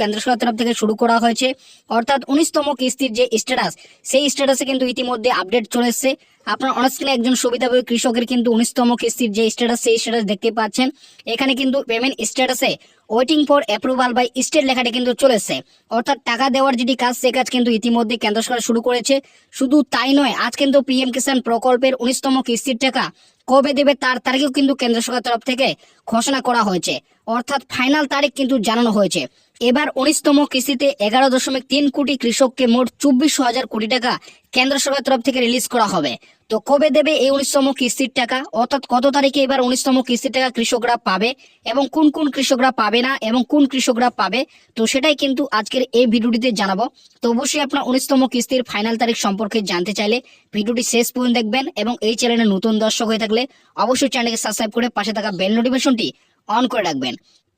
কেন্দ্র সরকার তরফ থেকে শুরু করা হয়েছে। অর্থাৎ উনিশতম কিস্তির যে স্ট্যাটাস সেই স্ট্যাটাসে কিন্তু ইতিমধ্যে আপডেট চলে এসেছে। আপনার অনস্ক্রিনে একজন সুবিধাভোগী কৃষকের কিন্তু উনিশতম কিস্তির যে স্ট্যাটাস সেই স্ট্যাটাস দেখতে পাচ্ছেন। এখানে কিন্তু পেমেন্ট স্ট্যাটাসে waiting for approval by state লেখাটি কিন্তু চলে এসেছে অর্থাৎ টাকা দেওয়ার যেটি কাজ, সে কাজ কিন্তু ইতিমধ্যে কেন্দ্র সরকার শুরু করেছে। শুধু তাই নয়, আজ কিন্তু পিএম কিষাণ প্রকল্পের উনিশতম কিস্তির টাকা কবে দেবে তার তারিখও কিন্তু কেন্দ্র সরকার তরফ থেকে ঘোষণা করা হয়েছে। অর্থাৎ ফাইনাল তারিখ কিন্তু জানানো হয়েছে। এবার উনিশতম কিস্তিতে এগারো দশমিক তিন কোটি কৃষককে মোট চব্বিশ হাজার কোটি টাকা কেন্দ্র সরকার তরফ থেকে রিলিজ করা হবে। তো কবে দেবে এই উনিশতম কিস্তির টাকা? অর্থাৎ কত তারিখে এবার উনিশতম কিস্তির টাকা কৃষকরা পাবে? এবং কোন কোন কৃষকরা পাবে না? এবং কোন কৃষকরা পাবে? তো সেটাই কিন্তু আজকের এই ভিডিওটিতে জানাব। তো অবশ্যই আপনার উনিশতম কিস্তির ফাইনাল তারিখ সম্পর্কে জানতে চাইলে ভিডিওটি শেষ পর্যন্ত দেখবেন এবং এই চ্যানেলে নতুন দর্শক হয়ে থাকলে অবশ্যই চ্যানেলকে সাবস্ক্রাইব করে পাশে থাকা বেল নোটিফিকেশনটি অন করে রাখবেন।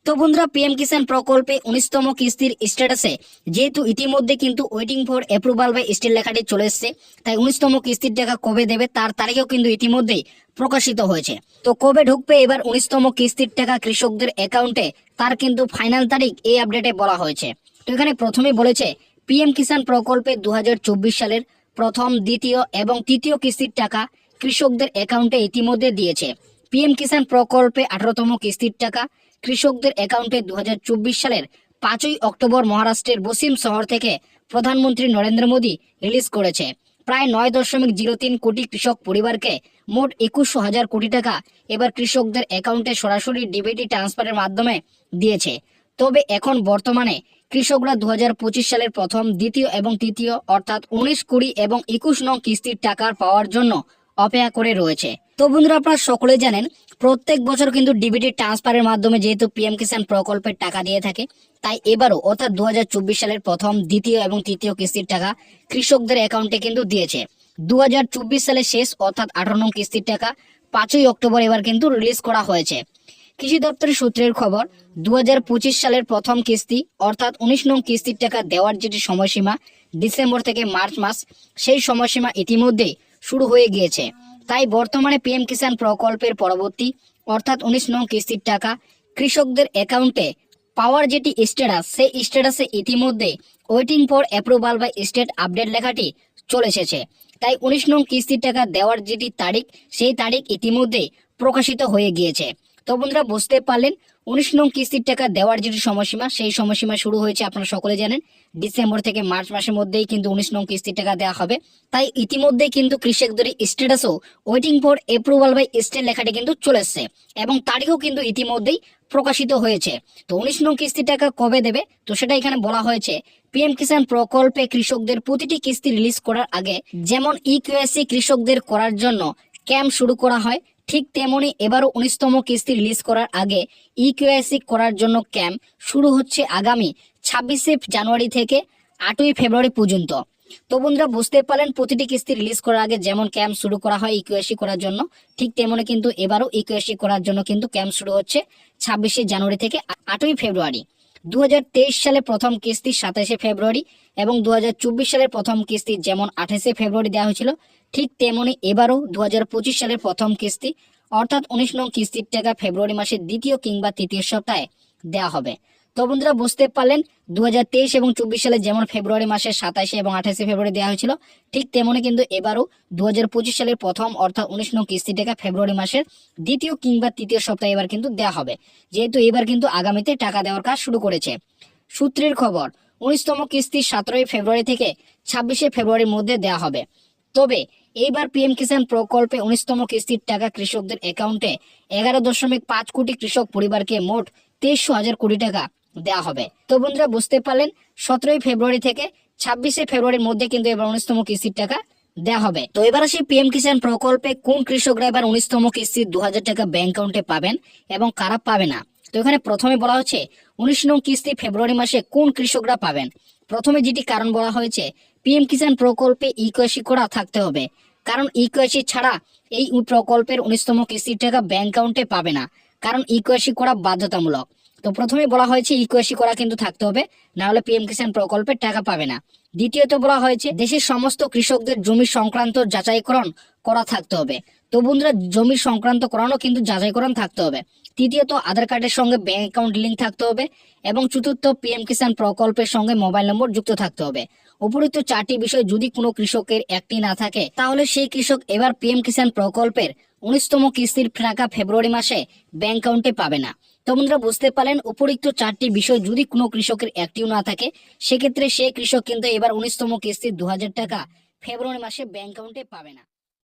তো বন্ধুরা পিএম কিষাণ প্রকল্পে উনিশতম কিস্তির স্ট্যাটাসে যেহেতু ইতিমধ্যে কিন্তু waiting for approval by state লেখাটি চলে এসেছে, তাই উনিশতম কিস্তির টাকা কবে দেবে তার তারিখও কিন্তু ইতিমধ্যেই প্রকাশিত হয়েছে। তো কবে ঢুকবে এবার উনিশতম কিস্তির টাকা কৃষকদের অ্যাকাউন্টে তার কিন্তু ফাইনাল তারিখ এই আপডেটে বলা হয়েছে। তো এখানে প্রথমে বলেছে পিএম কিষাণ প্রকল্পে দু হাজার চব্বিশ সালের প্রথম, দ্বিতীয় এবং তৃতীয় কিস্তির টাকা কৃষকদের অ্যাকাউন্টে ইতিমধ্যে দিয়েছে। পিএম কিষাণ প্রকল্পে আঠারোতম কিস্তির টাকা কৃষকদের অ্যাকাউন্টে দু হাজার চব্বিশ সালের পাঁচই অক্টোবর মহারাষ্ট্রের বসিম শহর থেকে প্রধানমন্ত্রী নরেন্দ্র মোদী রিলিজ করেছে। প্রায় নয় দশমিক জিরো তিন কোটি কৃষক পরিবারকে মোট একুশশো হাজার কোটি টাকা এবার কৃষকদের অ্যাকাউন্টে সরাসরি ডিবিটি ট্রান্সফারের মাধ্যমে দিয়েছে। তবে এখন বর্তমানে কৃষকরা দু হাজার পঁচিশ সালের প্রথম, দ্বিতীয় এবং তৃতীয় অর্থাৎ উনিশ কুড়ি এবং একুশ নং কিস্তির টাকার পাওয়ার জন্য অপেক্ষা করে রয়েছে। তো বন্ধুরা আপনারা সকলে জানেন, প্রত্যেক বছর কিন্তু ডিবিটি ট্রান্সফারের মাধ্যমে যেহেতু পিএম কিষাণ প্রকল্পের টাকা দিয়ে থাকে, তাই এবারও অর্থাৎ দুহাজার চব্বিশ সালের প্রথম, দ্বিতীয় এবং তৃতীয় কিস্তির টাকা কৃষকদের অ্যাকাউন্টে কিন্তু দিয়েছে। দু সালের শেষ অর্থাৎ আঠারো নং কিস্তির টাকা পাঁচই অক্টোবর এবার কিন্তু রিলিজ করা হয়েছে। কৃষি দপ্তরের সূত্রের খবর দু হাজার পঁচিশ সালের প্রথম কিস্তি অর্থাৎ উনিশ নং কিস্তির টাকা দেওয়ার যেটি সময়সীমা, ডিসেম্বর থেকে মার্চ মাস, সেই সময়সীমা ইতিমধ্যেই শুরু হয়ে গিয়েছে। তাই বর্তমানে পিএম কিষাণ প্রকল্পের পরবর্তী, অর্থাৎ উনিশ নং কিস্তির টাকা কৃষকদের অ্যাকাউন্টে পাওয়ার যেটি স্ট্যাটাস সেই স্ট্যাটাসে ইতিমধ্যে ওয়েটিং ফর অ্যাপ্রুভাল বা স্টেট আপডেট লেখাটি চলে এসেছে। তাই উনিশ নং কিস্তির টাকা দেওয়ার যেটি তারিখ, সেই তারিখ ইতিমধ্যে প্রকাশিত হয়ে গিয়েছে। তো বন্ধুরা বুঝতে পারলেন, উনিশ নং কিস্তির টাকা দেওয়ার যেটি সময়সীমা, সেই সময়সীমা শুরু হয়েছে আপনারা সকলে জানেন। ডিসেম্বর থেকে মার্চ মাসের মধ্যেই কিন্তু উনিশ নং কিস্তির টাকা দেওয়া হবে। তাই ইতিমধ্যে কিন্তু কৃষকদের স্ট্যাটাসও waiting for approval by state লেখাটি কিন্তু চলে এসছে এবং তারিখও কিন্তু ইতিমধ্যেই প্রকাশিত হয়েছে। তো উনিশ নং কিস্তির টাকা কবে দেবে? তো সেটা এখানে বলা হয়েছে পিএম কিষাণ প্রকল্পে কৃষকদের প্রতিটি কিস্তি রিলিজ করার আগে, যেমন ইকিউএসসি কৃষকদের করার জন্য ক্যাম্প শুরু করা হয় ঠিক তেমনি এবারও উনিশতম কিস্তি রিলিজ করার আগে ইকিউআইসি করার জন্য ক্যাম্প শুরু হচ্ছে আগামী ছাব্বিশে জানুয়ারি থেকে আটই ফেব্রুয়ারি পর্যন্ত। তো বন্ধুরা বুঝতে পারলেন, প্রতিটি কিস্তি রিলিজ করার আগে যেমন ক্যাম্প শুরু করা হয় ইকিউএসি করার জন্য, ঠিক তেমনি কিন্তু এবারও ইকিউএসি করার জন্য কিন্তু ক্যাম্প শুরু হচ্ছে ছাব্বিশে জানুয়ারি থেকে আটই ফেব্রুয়ারি। দুহাজার তেইশ সালে প্রথম কিস্তি সাতাশে ফেব্রুয়ারি এবং দু হাজার চব্বিশ সালের প্রথম কিস্তি যেমন আঠাশে ফেব্রুয়ারি দেওয়া হয়েছিল, ঠিক তেমনি এবারও দুহাজার পঁচিশ সালের প্রথম কিস্তি, অর্থাৎ উনিশ নং কিস্তির টাকা ফেব্রুয়ারি মাসের দ্বিতীয় কিংবা তৃতীয় সপ্তাহে দেওয়া হবে। তো বন্ধুরা বুঝতে পারলেন দু হাজার তেইশ এবং চব্বিশ সালে যেমন ফেব্রুয়ারি মাসের সাতাশে এবং আঠাশে ফেব্রুয়ারি দেওয়া হয়েছিল, ঠিক তেমনি কিন্তু এবারও দু হাজার পঁচিশ সালের প্রথম অর্থাৎ উনিশ নং কিস্তি টাকা ফেব্রুয়ারি মাসের দ্বিতীয় কিংবা তৃতীয় সপ্তাহে এবার কিন্তু দেওয়া হবে। যেহেতু এবার কিন্তু আগামীতে টাকা দেওয়ার কাজ শুরু করেছে। সূত্রের খবর, উনিশতম কিস্তি সতেরোই ফেব্রুয়ারি থেকে ছাব্বিশে ফেব্রুয়ারির মধ্যে দেওয়া হবে। তবে এইবার পিএম কিষাণ প্রকল্পে উনিশতম কিস্তির টাকা কৃষকদের অ্যাকাউন্টে এগারো দশমিক পাঁচ কোটি কৃষক পরিবারকে মোট তেইশশো হাজার কোটি টাকা দেওয়া হবে। তো বন্ধুরা, বুঝতে পারলেন, সতেরোই ফেব্রুয়ারি থেকে ছাব্বিশে ফেব্রুয়ারির মধ্যে কিন্তু এবার উনিশতম কিস্তির টাকা দেওয়া হবে। তো এবার আসি পিএম কিষাণ প্রকল্পে, কোন কৃষকরা এবার উনিশতম কিস্তির দু টাকা ব্যাংক অ্যাকাউন্টে পাবেন এবং কারা পাবে না? তো এখানে প্রথমে বলা হচ্ছে, উনিশ নং কিস্তি ফেব্রুয়ারি মাসে কোন কৃষকরা পাবেন? প্রথমে যেটি কারণ বলা হয়েছে, পিএম কিষাণ প্রকল্পে ইকোয়াশি করা থাকতে হবে। কারণ ইকোয়াশি ছাড়া এই প্রকল্পের উনিশতম কিস্তির টাকা ব্যাংক অ্যাকাউন্টে পাবে না। কারণ ইকোয়াশি করা বাধ্যতামূলক। তো প্রথমে বলা হয়েছে ইকোয়াশি করা কিন্তু থাকতে হবে, না হলে পিএম কিষাণ প্রকল্পের টাকা পাবে না। দ্বিতীয়ত বলা হয়েছে, দেশের সমস্ত কৃষকদের জমি সংক্রান্ত যাচাইকরণ করা থাকতে হবে। তো বন্ধুরা, জমি সংক্রান্ত করানো কিন্তু যাচাইকরণ থাকতে হবে। তৃতীয়ত, আধার কার্ডের সঙ্গে ব্যাংক অ্যাকাউন্ট লিঙ্ক থাকতে হবে এবং চতুর্থ পিএম কিষাণ প্রকল্পের সঙ্গে মোবাইল নম্বর যুক্ত থাকতে হবে। উপরিত চারটি বিষয় যদি কোনো কৃষকের একটি না থাকে, তাহলে সেই কৃষক এবার পিএম কিষাণ প্রকল্পের উনিশতম কিস্তির টাকা ফেব্রুয়ারি মাসে ব্যাংক অ্যাকাউন্টে পাবে না। তো বন্ধুরা বুঝতে পারলেন উপরিক্ত চারটি বিষয় যদি কোনো কৃষকের একটিও না থাকে, সেক্ষেত্রে সেই কৃষক কিন্তু এবার উনিশতম কিস্তি দু হাজার টাকা ফেব্রুয়ারি মাসে ব্যাংক অ্যাকাউন্টে পাবে না।